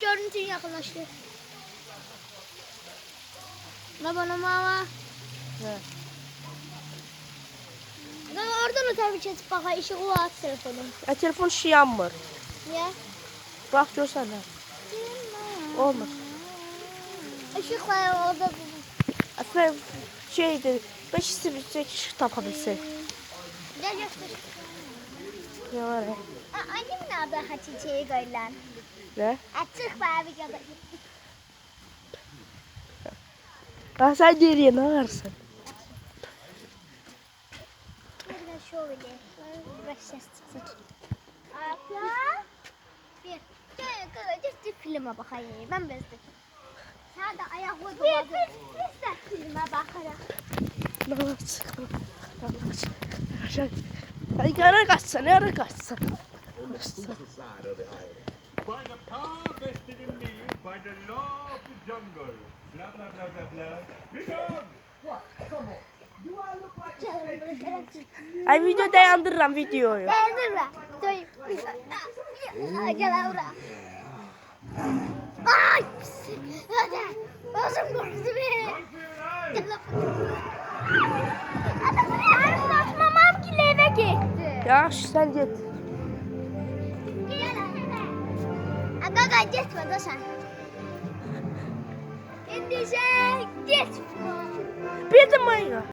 Görüntü yakınlaştı. Ne bana mama? He. Ne oradan çetip baka işi o at telefonu. Ya telefon işi yanmır. Niye? Bak görsene. Olmaz. Işık var orada. Aslında şeydi. Beş sivirecek ışık takabilsek. Gel göster. Ne var ya? Aa, Annemin adı Hatice'yi görülen. Ne? Açık bir kadar. Ha sen nereye ne varsın? Şöyle. Abla. Bir. Gel gel filme bakayım. Ben bezdim. Sen de ayak koy. Bir, bir, biz de filme. Ne var çıkma. Ne var çıkma. Aşağı. Hadi nereye kaçsan nereye kaçsan. Find a power vested in me by the law of the jungle. Blah, blah, blah, blah, blah. Begone! Ay video dayandırıram videoyu. Dur. Gel. Ay! Hadi. Başım korktu be. Benim basmamam ki eve gitti. Ya sen git. Aga gitme da sen. Sen gitme. Bir de.